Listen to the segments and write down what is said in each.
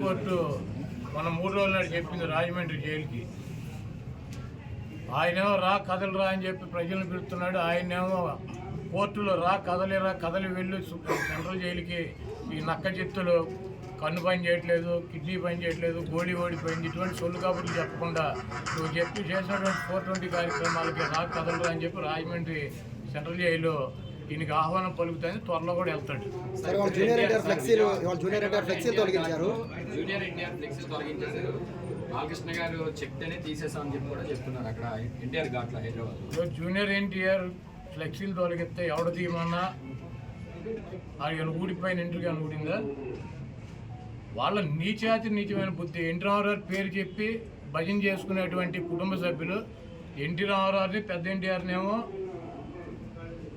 Court మన మూడు రోజుల నాడు చెప్పింది రాజమండ్రి జైలుకి. ఆయనేమో రా కదలరా అని చెప్పి ప్రజలను పిలుస్తున్నాడు. ఆయనేమో కోర్టులో రా కదలిరా కదలి వెళ్ళి. సెంట్రల్ జైలుకి ఈ నక్క చిత్తులు కన్ను పని చేయట్లేదు కిడ్నీ పని చేయట్లేదు గోడి ఓడిపోయింది. ఇటువంటి సొల్లు కబుర్లు చెప్పకుండా నువ్వు చెప్పి చేసినటువంటి ఫోర్ ట్వంటీ కార్యక్రమాలకి రా కదలరా అని చెప్పి రాజమండ్రి సెంట్రల్ జైలు ఈయనకి ఆహ్వానం పలుకుతుంది త్వరలో కూడా వెళ్తాడు. సరే వాళ్ళ జూనియర్ ఎన్టీఆర్ ఫ్లెక్సీలు జూనియర్ ఫ్లెక్సీలు తొలగించారు. జూనియర్ తొలగించేశారు. బాలకృష్ణ గారు చెప్తేనే తీసేసామని చెప్పి కూడా చెప్తున్నారు అక్కడ ఎన్టీఆర్ ఘాట్లో హైదరాబాద్ జూనియర్ ఎన్టీఆర్ ఫ్లెక్సీలు తొలగిస్తే ఎవడ తీయమన్నా? ఆయన ఊడిపోయిన ఇంటికి అని ఊడిందా? వాళ్ళ నీచాతి నీచమైన బుద్ధి. ఎన్టీ రామారావు పేరు చెప్పి భజన చేసుకునేటువంటి కుటుంబ సభ్యులు. ఎన్టీ రామారావుని పెద్ద ఎన్టీఆర్ని ఏమో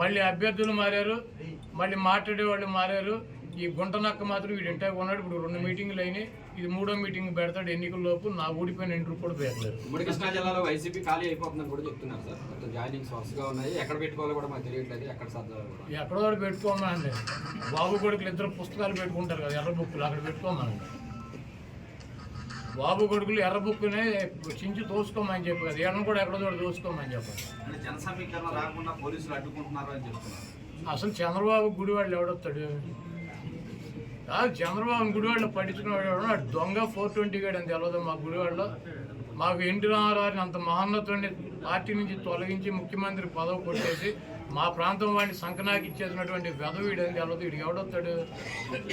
మళ్ళీ అభ్యర్థులు మారారు మళ్ళీ మాట్లాడే వాళ్ళు మారారు. ఈ గుంట నక్క మాత్రం వీడు ఇంటే ఉన్నాడు ఇప్పుడు రెండు మీటింగ్లు అయినాయి. ఇది మూడో మీటింగ్ పెడతాడు ఎన్నికల లోపు. నా ఊడిపోయిన ఇంటర్ కూడా పేర్లేదు. ఉమ్మడి కృష్ణా జిల్లాలో వైసీపీ ఖాళీ అయిపోతుందని కూడా చెప్తున్నారు సార్. మొత్తం జాయినింగ్స్ వరుసగా ఉన్నాయి. ఎక్కడ పెట్టుకోవాలో కూడా మాకు తెలియట్లేదు. ఎక్కడ సర్దాలో కూడా. ఎక్కడో ఒకటి పెట్టుకోమండి బాబు కొడుకులు ఇద్దరు పుస్తకాలు పెట్టుకుంటారు కదా ఎర్ర బుక్కులు. అక్కడ పెట్టుకోమండి బాబు కొడుకులు ఎర్ర బుక్కునే చించి తోసుకోమని చెప్పి కదా ఎర్రను కూడా ఎక్కడో చోట తోసుకోమని చెప్పండి అంటే జన సమీకరణ రాకుండా పోలీసులు అడ్డుకుంటున్నారు అని చెప్తున్నారు. అసలు చంద్రబాబు గుడివాళ్ళు ఎవడొస్తాడు? కాదు చంద్రబాబు గుడివాళ్ళు పట్టించుకునేవాడు ఎవడు? ఆ దొంగ ఫోర్ ట్వంటీ గేడ్ అని తెలియదు మా గుడివాడలో. మాకు ఎన్టీ రామారావుని అంత మహోన్నతుడిని పార్టీ నుంచి తొలగించి ముఖ్యమంత్రి పదవి కొట్టేసి మా ప్రాంతం వాడిని సంకనాకి ఇచ్చేసినటువంటి వెదవీడు అని తెలియదు వీడికి ఎవడొస్తాడు?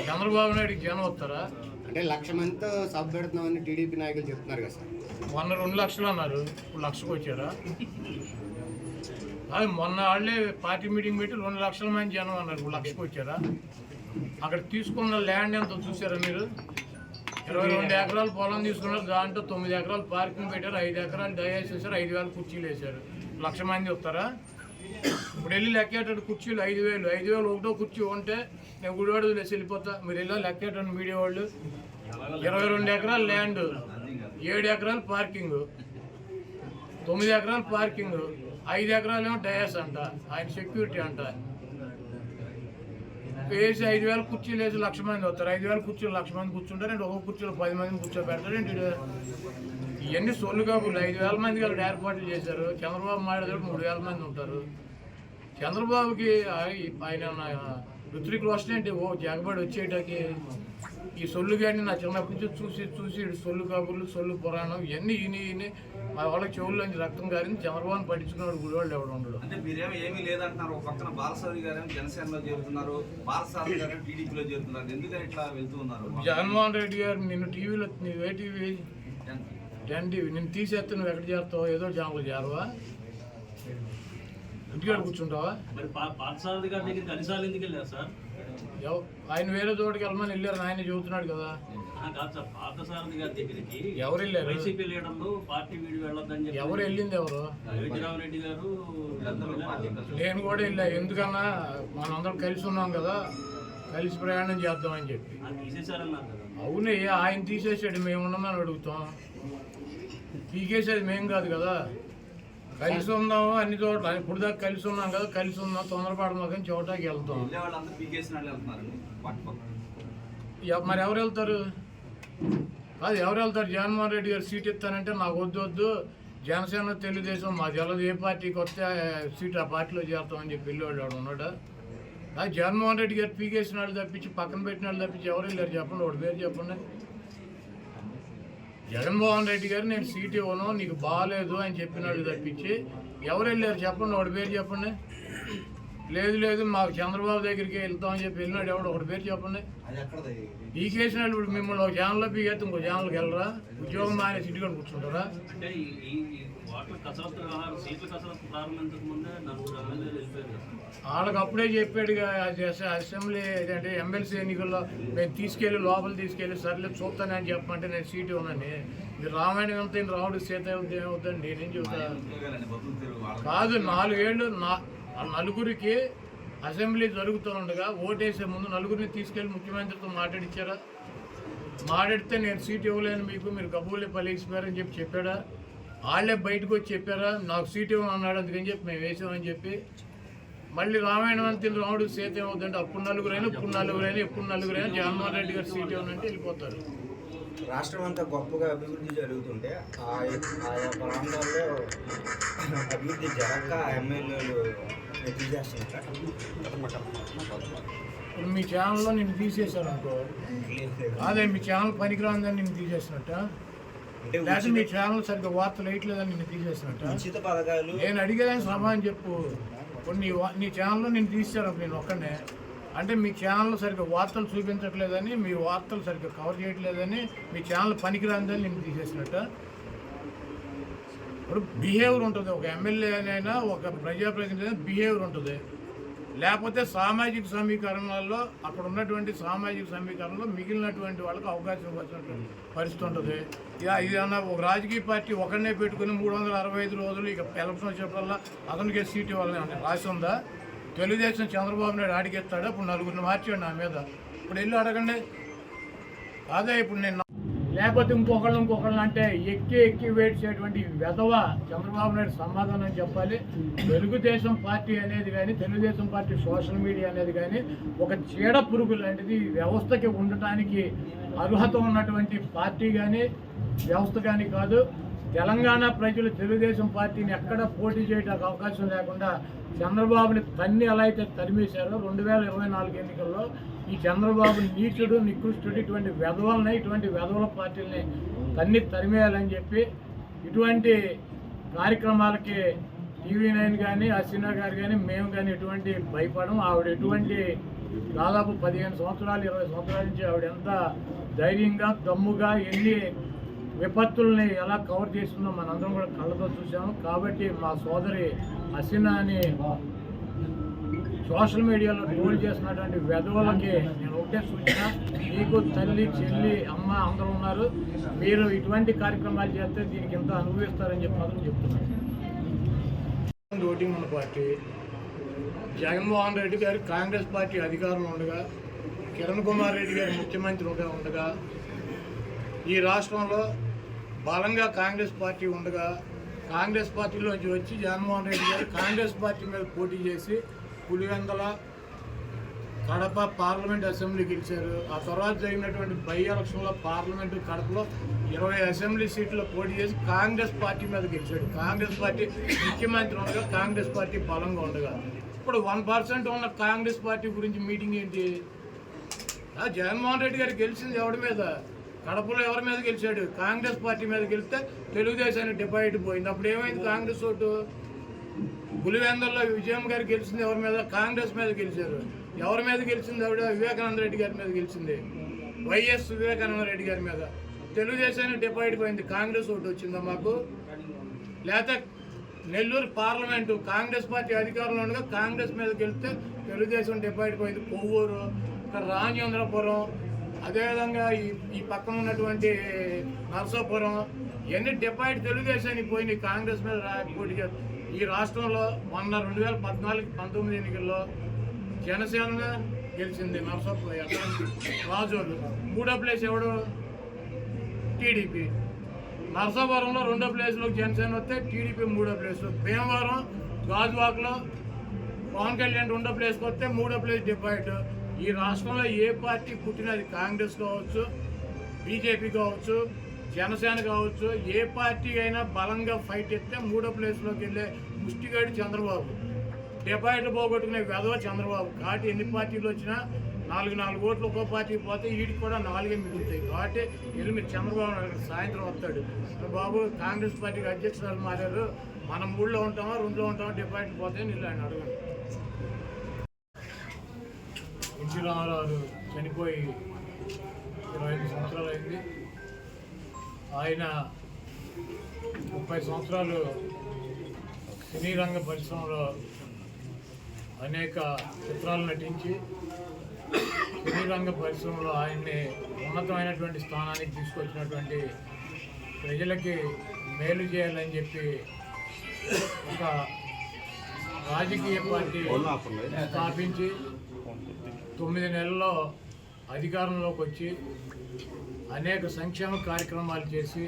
చంద్రబాబు నాయుడికి జనం వస్తారా? అంటే లక్ష మందితో సభ పెడుతున్నామని టీడీపీ నాయకులు చెప్తున్నారు కదా సార్. మొన్న రెండు లక్షలు అన్నారు. ఇప్పుడు లక్షకు వచ్చారా? అదే మొన్న వాళ్ళే పార్టీ మీటింగ్ పెట్టి రెండు లక్షల మంది జనం అన్నారు. ఇప్పుడు లక్షకు వచ్చారా? అక్కడ తీసుకున్న ల్యాండ్ ఎంత చూసారా మీరు? ఇరవై రెండు ఎకరాలు పొలం తీసుకున్నారు. దాంట్లో తొమ్మిది ఎకరాలు పార్కింగ్ పెట్టారు. ఐదు ఎకరాలు డయాస్ వేసారు ఐదు వేల కుర్చీలు వేశారు. లక్ష మంది వస్తారా? ఇప్పుడు వెళ్ళి లెక్కేటట్టు కుర్చీలు ఐదు వేలు. ఐదు వేలు ఒకటో కుర్చీ ఉంటే నేను గుడివాడ లేచి వెళ్ళిపోతా. మీరు వెళ్ళి లెక్కేటండి మీడియా వాళ్ళు? ఇరవై రెండు ఎకరాలు ల్యాండ్ ఏడు ఎకరాలు పార్కింగ్ తొమ్మిది ఎకరాలు పార్కింగ్ ఐదు ఎకరాలు ఏమో డయాస్ అంట ఆయన సెక్యూరిటీ అంట. వేసి ఐదు వేల కుర్చీలు వేసి లక్ష మంది వస్తారు. ఐదు వేల కుర్చీలు లక్ష మంది కూర్చుంటారు అంటే ఒక్కొక్క కుర్చీలో పది మంది కూర్చోబెడతారు. ఏంటి ఇవన్నీ సొల్లు కాబట్టి ఐదు వేల మంది కలిసి ఏర్పాట్లు చేశారు. చంద్రబాబు మాట్లాడే మూడు వేల మంది ఉంటారు. చంద్రబాబుకి ఆయన రోషన్ ఏంటి ఓ జగబడి వచ్చేటకి ఈ సొల్లు గాడిని నా చిన్నప్పటి నుంచి చూసి చూసి సొల్లు కబుర్లు సొల్లు పురాణం ఇవన్నీ ఈయన ఈయన మా వాళ్ళకి చెవుల్లోంచి రక్తం గారింది చంద్రబాబుని పట్టించుకున్నాడు గుడివాళ్ళు ఎవడు ఉండడు. అంటే మీరేమో ఏమీ లేదంటున్నారు. ఒక పక్కన బాలసారి గారేమో జనసేనలో చేరుతున్నారు. బాలసారి గారేమో టీడీపీలో చేరుతున్నారు. ఎందుకని ఇట్లా వెళ్తూ ఉన్నారు? జగన్మోహన్ రెడ్డి గారు నిన్ను టీవీలో నువ్వు ఏ టీవీ? Ten TV. నిన్ను తీసేస్తే నువ్వు ఎక్కడ చేస్తావు ఏదో ఛానల్ చేరవా? ఇంటికాడ కూర్చుంటావా? మరి పా- పార్థసారథి గారి దగ్గరికి అన్నిసార్లు ఎందుకు వెళ్ళారు సార్? ఆయన వేరే చోటుకి వెళ్ళమని వెళ్ళారు ఆయన చెబుతున్నాడు కదా. ఆ, కాదు సార్ పార్థసారథి గారి దగ్గరికి. ఎవరు వెళ్ళారు? వైసీపీ లీడర్లు పార్టీ వీడి వెళ్ళొద్దని చెప్పి ఎవరు వెళ్ళింది ఎవరు? రెడ్డి గారు నేను కూడా వెళ్ళా ఎందుకన్నా మనందరం కలిసి ఉన్నాం కదా కలిసి ప్రయాణం చేద్దామని చెప్పి. అవునే ఆయన తీసేసాడు మేము ఉండమని అడుగుతాం. పీకేసేది మేం కాదు కదా. కలిసి ఉందాము అన్ని చోట్ల. ఇప్పుడు దాకా కలిసి ఉన్నాం కదా కలిసి ఉందాం తొందరపడదాం కానీ చోటకి వెళ్తాం. మరి ఎవరు వెళ్తారు? కాదు ఎవరు వెళ్తారు? జగన్మోహన్ రెడ్డి గారు సీట్ ఇస్తానంటే నాకు వద్దు వద్దు. జనసేన తెలుగుదేశం మా తెలదు ఏ పార్టీకి వస్తే సీట్ ఆ పార్టీలో చేస్తామని చెప్పి వెళ్ళేవాడు వాడు ఉన్నాడా. అది జగన్మోహన్ రెడ్డి గారు పీకేసిన వాళ్ళు తప్పించి పక్కన పెట్టిన వాళ్ళు తప్పించి ఎవరు వెళ్ళారు చెప్పండి వాడి పేరు చెప్పండి. జగన్మోహన్ రెడ్డి గారు నేను సీట్ ఇవ్వను నీకు బాగాలేదు అని చెప్పినాడు తప్పించి ఎవరు వెళ్ళారు చెప్పండి వాడి పేరు చెప్పండి. లేదు లేదు మాకు చంద్రబాబు దగ్గరికి వెళ్తామని చెప్పి వెళ్ళినాడు. ఎవడు ఒకటి పేరు చెప్పండి. ఈ కేసు ఇప్పుడు మిమ్మల్ని ఒక ఛానల్లో పీకేస్తే ఇంకో ఛానల్కి వెళ్ళరా? ఉద్యోగం కూర్చుంటారా? అంటే వ్యవహారం సీట్ల సార్. వాళ్ళకి అప్పుడే చెప్పాడు అసెంబ్లీ ఏంటంటే ఎమ్మెల్సీ ఎన్నికల్లో మేము తీసుకెళ్ళి లోపల తీసుకెళ్ళి సర్లే చూస్తానని చెప్పమంటే నేను సీటు ఉన్నాను మీరు రామాయణం వెళ్తే రావుడు సీత వెళ్తే ఏమవుతుంది నేనేం వాళ్ళకి. కాదు నాలుగేళ్ళు నా నలుగురికి అసెంబ్లీ జరుగుతూ ఉండగా ఓటేసే ముందు నలుగురిని తీసుకెళ్ళి ముఖ్యమంత్రితో మాట్లాడిచ్చారా? మాట్లాడితే నేను సీట్ ఇవ్వలేను మీకు మీరు కబూలే పలిగిపోయారని చెప్పి చెప్పాడా? వాళ్ళే బయటకు వచ్చి చెప్పారా? నాకు సీట్ ఇవ్వమన్నాడు అందుకని చెప్పి మేము వేసామని చెప్పి. మళ్ళీ రామాయణం అంతే రాముడు సీత ఏమవుతుందంటే అప్పుడు నలుగురైనా ఇప్పుడు నలుగురైనా ఎప్పుడు నలుగురైనా జగన్మోహన్ రెడ్డి గారు సీట్ ఇవ్వనంటే వెళ్ళిపోతారు. రాష్ట్రం అంతా గొప్పగా అభివృద్ధి జరుగుతుంటే ఆయా ప్రాంతాల్లో అభివృద్ధి జరగక ఎమ్మెల్యేలు ఇప్పుడు మీ ఛానల్లో నేను తీసేశాను అనుకో అదే మీ ఛానల్ పనికిరాందని నేను తీసేసినట్ట? లేకపోతే మీ ఛానల్ సరిగ్గా వార్తలు వేయట్లేదని నేను తీసేసినట్ట? నేను అడిగేదానికి సమాధానం చెప్పు. ఇప్పుడు నీ నీ ఛానల్లో నేను తీసాను నేను ఒక్కనే అంటే మీ ఛానల్లో సరిగ్గా వార్తలు చూపించట్లేదని మీ వార్తలు సరిగ్గా కవర్ చేయట్లేదని మీ ఛానల్ పనికిరాందని నేను తీసేసినట్ట. ఇప్పుడు బిహేవియర్ ఉంటుంది. ఒక ఎమ్మెల్యే అయినా ఒక ప్రజాప్రతినిధి బిహేవియర్ ఉంటుంది. లేకపోతే సామాజిక సమీకరణాల్లో అక్కడ ఉన్నటువంటి సామాజిక సమీకరణలో మిగిలినటువంటి వాళ్ళకి అవకాశం ఇవ్వాల్సినటువంటి పరిస్థితి ఉంటుంది. ఇక ఇదన్నా ఒక రాజకీయ పార్టీ ఒకరినే పెట్టుకుని మూడు వందల అరవై ఐదు రోజులు ఇక ఎలక్షన్ వచ్చేప్పుడల్లా అతనికే సీట్ ఇవ్వాలని రాసి ఉందా? తెలుగుదేశం చంద్రబాబు నాయుడు అడిగేస్తాడు ఇప్పుడు నలుగురిని మార్చాడు నా మీద. ఇప్పుడు వెళ్ళి అడగండి. అదే ఇప్పుడు నేను లేకపోతే ఇంకొకళ్ళు ఇంకొకళ్ళు అంటే ఎక్కి ఎక్కి వేడ్చేటువంటి వెధవ చంద్రబాబు నాయుడు సమాధానం చెప్పాలి. తెలుగుదేశం పార్టీ అనేది కానీ తెలుగుదేశం పార్టీ సోషల్ మీడియా అనేది కానీ ఒక చీడ పురుగు లాంటిది వ్యవస్థకి ఉండటానికి అర్హత ఉన్నటువంటి పార్టీ కానీ వ్యవస్థ కానీ కాదు. తెలంగాణ ప్రజలు తెలుగుదేశం పార్టీని ఎక్కడ పోటీ చేయడానికి అవకాశం లేకుండా చంద్రబాబుని తన్ని ఎలా అయితే తరిమేశారో రెండు వేల ఇరవై నాలుగు ఎన్నికల్లో ఈ చంద్రబాబు నీచుడు నికృష్టుడు ఇటువంటి వెధవలని ఇటువంటి వెధవల పార్టీలని తన్ని తరిమేయాలని చెప్పి ఇటువంటి కార్యక్రమాలకి టీవీ నైన్ కానీ అశ్వినా గారు కానీ మేము కానీ ఎటువంటి భయపడం ఆవిడ ఎటువంటి దాదాపు పదిహేను సంవత్సరాలు ఇరవై సంవత్సరాల నుంచి ఆవిడ ఎంత ధైర్యంగా దమ్ముగా ఎన్ని విపత్తుల్ని ఎలా కవర్ చేస్తుందో మనందరం కూడా కళ్ళతో చూసాము కాబట్టి మా సోదరి అసినా అని సోషల్ మీడియాలో ట్రోల్ చేసినటువంటి వెధవులకి నేను ఒకటే సూచన. మీకు తల్లి చెల్లి అమ్మ అందరూ ఉన్నారు. మీరు ఇటువంటి కార్యక్రమాలు చేస్తే దీనికి ఎంత అనుభవిస్తారని చెప్పి మాత్రం చెప్తున్నాను. ఓటింగ్ పార్టీ జగన్మోహన్ రెడ్డి గారు కాంగ్రెస్ పార్టీ అధికారంలో ఉండగా కిరణ్ కుమార్ రెడ్డి గారు ముఖ్యమంత్రిగా ఉండగా ఈ రాష్ట్రంలో బలంగా కాంగ్రెస్ పార్టీ ఉండగా కాంగ్రెస్ పార్టీలోంచి వచ్చి జగన్మోహన్ రెడ్డి గారు కాంగ్రెస్ పార్టీ మీద పోటీ చేసి పులివెందల కడప పార్లమెంట్ అసెంబ్లీ గెలిచారు. ఆ తర్వాత జరిగినటువంటి బై ఎలక్షన్లో పార్లమెంటు కడపలో ఇరవై అసెంబ్లీ సీట్లో పోటీ చేసి కాంగ్రెస్ పార్టీ మీద గెలిచాడు. కాంగ్రెస్ పార్టీ ముఖ్యమంత్రి ఉండగా కాంగ్రెస్ పార్టీ బలంగా ఉండగా. ఇప్పుడు వన్ పర్సెంట్ ఉన్న కాంగ్రెస్ పార్టీ గురించి మీటింగ్ ఏంటి? ఆ జగన్మోహన్ రెడ్డి గారు గెలిచింది ఎవరి మీద? కడపలో ఎవరి మీద గెలిచాడు? కాంగ్రెస్ పార్టీ మీద గెలిస్తే తెలుగుదేశానికి డిపాజిట్ పోయింది. అప్పుడు ఏమైంది కాంగ్రెస్ ఓటు? పులివెందుల్లో విజయం గారు గెలిచింది ఎవరి మీద? కాంగ్రెస్ మీద గెలిచారు. ఎవరి మీద గెలిచింది ఆవిడ? వివేకానంద రెడ్డి గారి మీద గెలిచింది. వైఎస్ వివేకానంద రెడ్డి గారి మీద. తెలుగుదేశానికి డిపాయిడ్ పోయింది. కాంగ్రెస్ ఓటు వచ్చిందా మాకు? లేకపోతే నెల్లూరు పార్లమెంటు కాంగ్రెస్ పార్టీ అధికారంలో ఉండగా కాంగ్రెస్ మీద గెలిస్తే తెలుగుదేశం డిపాయిడ్ పోయింది. కొవ్వూరు ఇక్కడ రాజేంద్రపురం అదేవిధంగా ఈ ఈ పక్కన ఉన్నటువంటి నరసాపురం ఇవన్నీ డిపాయిడ్ తెలుగుదేశానికి పోయినాయి కాంగ్రెస్ మీద పోటీ చేస్తారు ఈ రాష్ట్రంలో మొన్న రెండు వేల పద్నాలుగు పంతొమ్మిది ఎన్నికల్లో జనసేన గెలిచింది నరసాపురం రాజోలు. మూడో ప్లేస్ ఎవడు? టీడీపీ. నరసాపురంలో రెండో ప్లేస్లో జనసేన వస్తే టీడీపీ మూడో ప్లేస్. భీమవరం గాజువాకలో పవన్ కళ్యాణ్ రెండో ప్లేస్కి వస్తే మూడో ప్లేస్ డిపాయిట్ ఈ రాష్ట్రంలో ఏ పార్టీ పుట్టినది కాంగ్రెస్ కావచ్చు బీజేపీ కావచ్చు జనసేన కావచ్చు ఏ పార్టీ అయినా బలంగా ఫైట్ ఎత్తే మూడో ప్లేస్లోకి వెళ్ళే ముష్టిగాడి చంద్రబాబు. డిపాయిట్లు పోగొట్టుకునే వెధవ చంద్రబాబు. కాబట్టి ఎన్ని పార్టీలు వచ్చినా నాలుగు నాలుగు ఓట్లు ఒక్కో పార్టీకి పోతే వీడికి కూడా నాలుగే మిగులుతాయి. కాబట్టి వెళ్ళి మీరు చంద్రబాబు నాయుడు సాయంత్రం వస్తాడు. బాబు కాంగ్రెస్ పార్టీకి అధ్యక్షురాలు మారారు. మనం మూడులో ఉంటామా రెండులో ఉంటామా డిపాయిట్లు పోతే నీళ్ళు ఆయన అడగండి. ఎన్టీ రామారావు చనిపోయి ఇరవై ఐదు సంవత్సరాలు అయింది. ఆయన ముప్పై సంవత్సరాలు సినీ రంగ పరిశ్రమలో అనేక చిత్రాలు నటించి సినీ రంగ పరిశ్రమలో ఆయన్ని ఉన్నతమైనటువంటి స్థానానికి తీసుకొచ్చినటువంటి ప్రజలకి మేలు చేయాలని చెప్పి ఒక రాజకీయ పార్టీ స్థాపించి తొమ్మిది నెలల్లో అధికారంలోకి వచ్చి అనేక సంక్షేమ కార్యక్రమాలు చేసి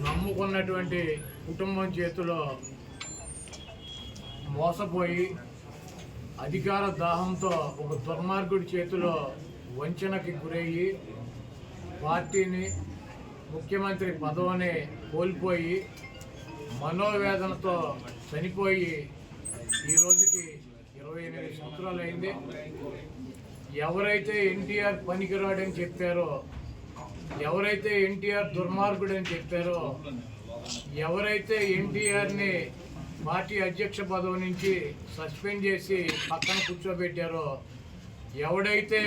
నమ్ముకున్నటువంటి కుటుంబం చేతిలో మోసపోయి అధికార దాహంతో ఒక దుర్మార్గుడి చేతిలో వంచనకి గురయ్యి పార్టీని ముఖ్యమంత్రి పదవిని కోల్పోయి మనోవేదనతో చనిపోయి ఈ రోజుకి ఇరవై ఎనిమిది సంవత్సరాలు అయింది ఎవరైతే ఎన్టీఆర్ పనికిరాడని చెప్పారో ఎవరైతే ఎన్టీఆర్ దుర్మార్గుడని చెప్పారో ఎవరైతే ఎన్టీఆర్ని పార్టీ అధ్యక్ష పదవి నుంచి సస్పెండ్ చేసి పక్కన కూర్చోబెట్టారో ఎవడైతే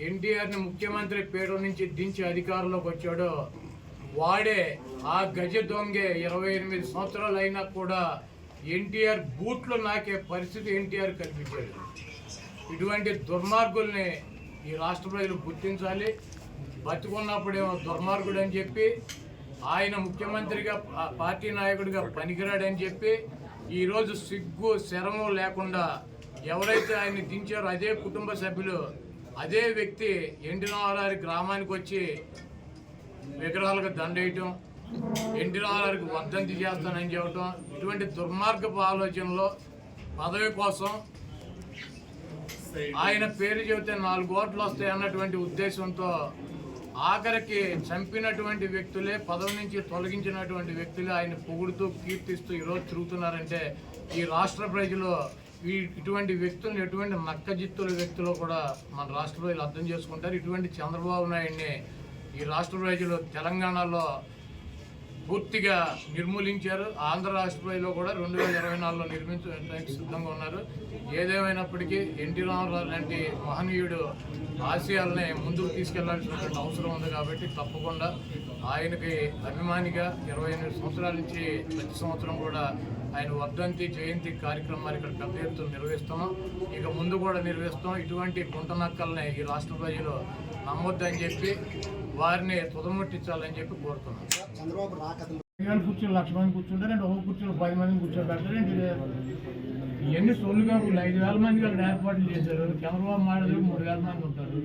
ఎన్టీఆర్ని ముఖ్యమంత్రి పేరు నుంచి దించి అధికారంలోకి వచ్చాడో వాడే ఆ గజ దొంగే ఇరవై ఎనిమిది సంవత్సరాలు అయినా కూడా ఎన్టీఆర్ బూట్లు నాకే పరిస్థితి ఎన్టీఆర్ కల్పించాడు ఇటువంటి దుర్మార్గుల్ని ఈ రాష్ట్ర ప్రజలు గుర్తించాలి. బతుకున్నప్పుడేమో దుర్మార్గుడు అని చెప్పి ఆయన ముఖ్యమంత్రిగా పార్టీ నాయకుడిగా పనికిరాడని చెప్పి ఈరోజు సిగ్గు శరము లేకుండా ఎవరైతే ఆయన్ని దించారో అదే కుటుంబ సభ్యులు అదే వ్యక్తి ఎన్టీ గ్రామానికి వచ్చి విగ్రహాలకు దండేయటం ఎన్టీ వర్ధంతి చేస్తానని చెప్పటం ఇటువంటి దుర్మార్గపు ఆలోచనలో పదవి కోసం ఆయన పేరు చెబితే నాలుగు ఓట్లు వస్తాయి అన్నటువంటి ఉద్దేశంతో ఆఖరికి చంపినటువంటి వ్యక్తులే పదవి నుంచి తొలగించినటువంటి వ్యక్తులే ఆయన పొగుడుతూ కీర్తిస్తూ ఈరోజు తిరుగుతున్నారంటే ఈ రాష్ట్ర ప్రజలు ఈ ఇటువంటి వ్యక్తులను ఎటువంటి నక్కజిత్తుల వ్యక్తులు కూడా మన రాష్ట్ర ప్రజలు అర్థం చేసుకుంటారు. ఇటువంటి చంద్రబాబు నాయుడిని ఈ రాష్ట్ర ప్రజలు తెలంగాణలో పూర్తిగా నిర్మూలించారు. ఆంధ్ర రాష్ట్ర కూడా రెండు వేల ఇరవై నాలుగులో నిర్మించడానికి సిద్ధంగా ఉన్నారు. ఏదేమైనప్పటికీ ఎన్టీ రామారావు లాంటి మహనీయుడు ఆశయాలని ముందుకు తీసుకెళ్ళాల్సినటువంటి అవసరం ఉంది కాబట్టి తప్పకుండా ఆయనకి అభిమానిగా ఇరవై ఎనిమిది సంవత్సరాల నుంచి ప్రతి సంవత్సరం కూడా ఆయన వర్ధంతి జయంతి కార్యక్రమాలు ఇక్కడ పెద్ద ఎత్తున నిర్వహిస్తున్నాం ఇక ముందు కూడా నిర్వహిస్తాం ఇటువంటి గుంటనక్కల్ని ఈ రాష్ట్ర ప్రజలు నమ్మొద్దని చెప్పి వారిని తుదముట్టించాలని చెప్పి కోరుతున్నాం. చంద్రబాబు కూర్చొని లక్ష మంది కూర్చుంటారంటే ఒక కుర్చీలో పది మందిని కూర్చోబెడతారంటే ఇవన్నీ సొల్లుగా ఉన్నాయి. ఐదు వేల మందికి అక్కడ ఏర్పాట్లు చేశారు. చంద్రబాబు మాడలు మూడు వేల మంది ఉంటారు.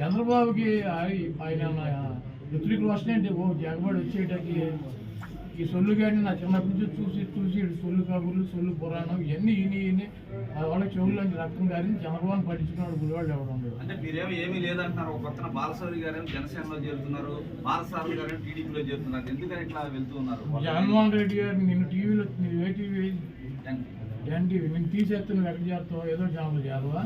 చంద్రబాబుకి ఆయ- ఆయన ఋతుడికి వస్తాయంటే ఓ జగబడి వచ్చేటకి ఈ సొల్లు కానీ నా చిన్నప్పటి నుంచి చూసి చూసి సొల్లు కబుర్లు సొల్లు పురాణం ఇవన్నీ ఈయన ఈయన. వాళ్ళ చెవుల్లోంచి రక్తం గారిని చంద్రబాబు పట్టించుకున్నాడు గుడివాళ్ళు ఎవరు ఉండదు అంటే మీరేమో ఏమీ లేదంటున్నారు. ఒక పక్కన బాలసౌరి గారేమో జనసేనలో చేరుతున్నారు. బాలసారి గారేమో టీడీపీలో చేరుతున్నారు. ఎందుకని ఇట్లా వెళ్తూ ఉన్నారు? జగన్మోహన్ రెడ్డి గారు నిన్ను టీవీలో ఏ టీవీ? ఏంటి నేను తీసేస్తే నువ్వు ఎక్కడ చేస్తావు ఏదో ఛానల్ చేయాలవా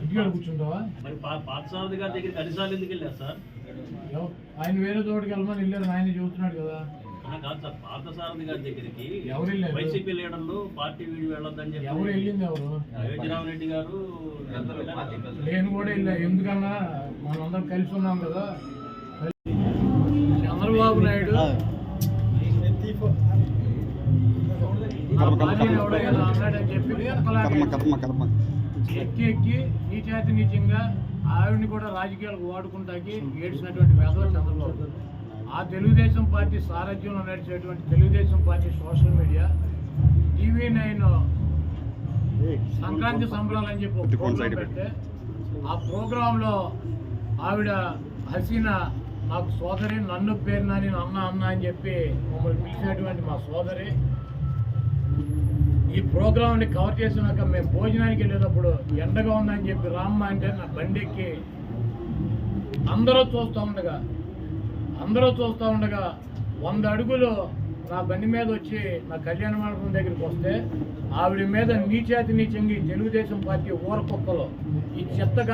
ఇంటికాడ కూర్చుంటావా? మరి పా- పార్థసారథి గారి దగ్గరికి అన్నిసార్లు ఎందుకు వెళ్ళారు సార్? ఆయన వేరే చోటుకి వెళ్ళమని వెళ్ళారు ఆయన చెబుతున్నాడు కదా. సార్ పార్థసారథి గారి దగ్గరికి ఎవరు వెళ్ళారు? వైసీపీ లీడర్లు పార్టీ వీడి వెళ్ళొద్దని చెప్పి ఎవరు వెళ్ళింది ఎవరు? అయోధ్యరామరెడ్డి గారు అందరూ. నేను కూడా వెళ్ళా. ఎందుకన్నా? మనందరం కలిసి ఉన్నాం కదా. చంద్రబాబు నాయుడు ఎక్కి ఎక్కి నీచాతి నీచంగా ఆవిడని కూడా రాజకీయాలకు వాడుకుంటాకి ఏడ్చినటువంటి వేదవ చంద్రబాబు. ఆ తెలుగుదేశం పార్టీ సారథ్యంలో నడిచేటువంటి Telugu Desam party social media TV nine Sankranti సంబరాలు అని చెప్పి ప్రోగ్రాం పెడితే ఆ ప్రోగ్రాంలో ఆవిడ హసీనా నాకు సోదరి నన్ను పేరు నాని అన్న అన్న అని చెప్పి మమ్మల్ని పిలిచినటువంటి మా సోదరి ఈ ప్రోగ్రామ్ని కవర్ చేసినాక మేము భోజనానికి వెళ్ళేటప్పుడు ఎండగా ఉందని చెప్పి రామ్మ అంటే నా బండి ఎక్కి అందరూ చూస్తూ ఉండగా అందరూ చూస్తూ ఉండగా వంద అడుగులు నా బండి మీద వచ్చి నా కళ్యాణ మండపం దగ్గరికి వస్తే ఆవిడ మీద నీచేతి నీచంగి తెలుగుదేశం పార్టీ ఊరకొక్కలో ఈ చెత్త